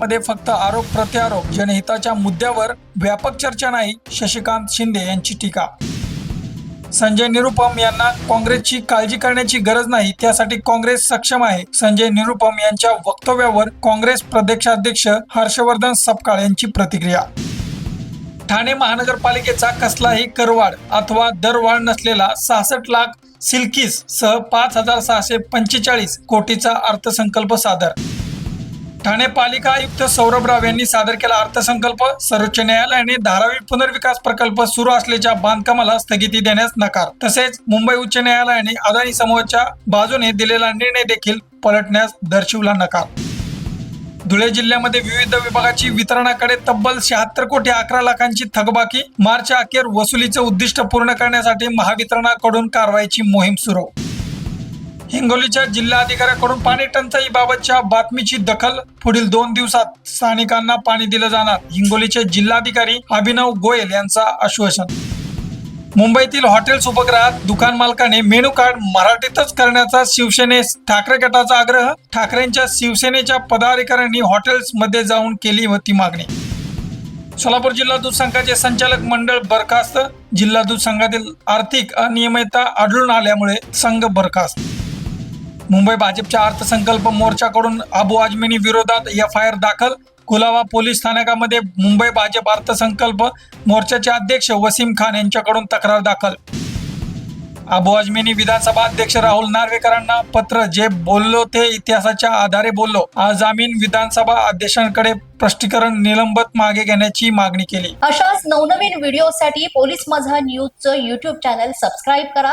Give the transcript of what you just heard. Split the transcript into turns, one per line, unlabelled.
मध्ये फक्त आरोप प्रत्यारोप जनहिताच्या मुद्द्यावर व्यापक चर्चा नाही शशिकांत शिंदे यांची टीका. संजय निरुपम यांना काँग्रेसची काळजी करण्याची गरज नाही त्यासाठी काँग्रेस सक्षम आहे. संजय निरुपम यांच्या वक्तव्यावर काँग्रेस प्रदेशाध्यक्ष हर्षवर्धन सपकाळ यांची प्रतिक्रिया. ठाणे महानगरपालिकेचा कसलाही करवाढ अथवा दरवाढ नसलेला सहासष्ट लाख सिल्कीस सह पाच हजार सहाशे पंचेचाळीस कोटीचा अर्थसंकल्प सादर ठाणे पालिका आयुक्त सौरभ राव यांनी सादर केला अर्थसंकल्प सर्वोच्च न्यायालयाने धारावी पुनर्विकास प्रकल्प सुरू असल्याच्या बांधकामाला स्थगिती देण्यास नकार. तसेच मुंबई उच्च न्यायालयाने अदानी समूहाच्या बाजूने दिलेला निर्णय देखील पलटण्यास दर्शवला नकार. धुळे जिल्ह्यामध्ये विविध विभागाची वितरणाकडे तब्बल शहात्तर कोटी अकरा लाखांची थकबाकी मार्च अखेर वसुलीचे उद्दिष्ट पूर्ण करण्यासाठी महावितरणाकडून कारवाईची मोहीम सुरू. हिंगोलीच्या जिल्हाधिकाऱ्याकडून पाणी टंचाईबाबतच्या बातमीची दखल पुढील दोन दिवसात स्थानिकांना पाणी दिलं जाणार. हिंगोलीचे जिल्हाधिकारी अभिनव गोयल यांचा आश्वासन. मुंबईतील हॉटेल्स उपग्रहात दुकान मालकाने मेनू कार्ड मराठीतच करण्याचा शिवसेनेस ठाकरे गटाचा आग्रह ठाकरेंच्या शिवसेनेच्या पदाधिकाऱ्यांनी हॉटेल्समध्ये जाऊन केली होती मागणी. सोलापूर जिल्हा दूध संघाचे संचालक मंडळ बरखास्त जिल्हा दूध संघातील आर्थिक अनियमितता आढळून आल्यामुळे संघ बरखास्त. मुंबई भाजपच्या अर्थसंकल्प मोर्चाकडून अबू आजमीनी विरोधात एफ आय आर दाखल. कुलावा पोलीस स्थानकामध्ये मुंबई भाजप अर्थसंकल्प मोर्चाचे अध्यक्ष वसीम खान यांच्याकडून तक्रार दाखल. अबू आजमीनी विधानसभा अध्यक्ष राहुल नार्वेकरांना पत्र जे बोललो ते इतिहासाच्या आधारे बोललो. आज आमीन विधानसभा अध्यक्षांकडे स्पष्टीकरण निलंबत मागे घेण्याची मागणी केली.
अशाच नवनवीन व्हिडिओसाठी पोलीस माझा न्यूजचं युट्यूब चॅनल सबस्क्राईब करा.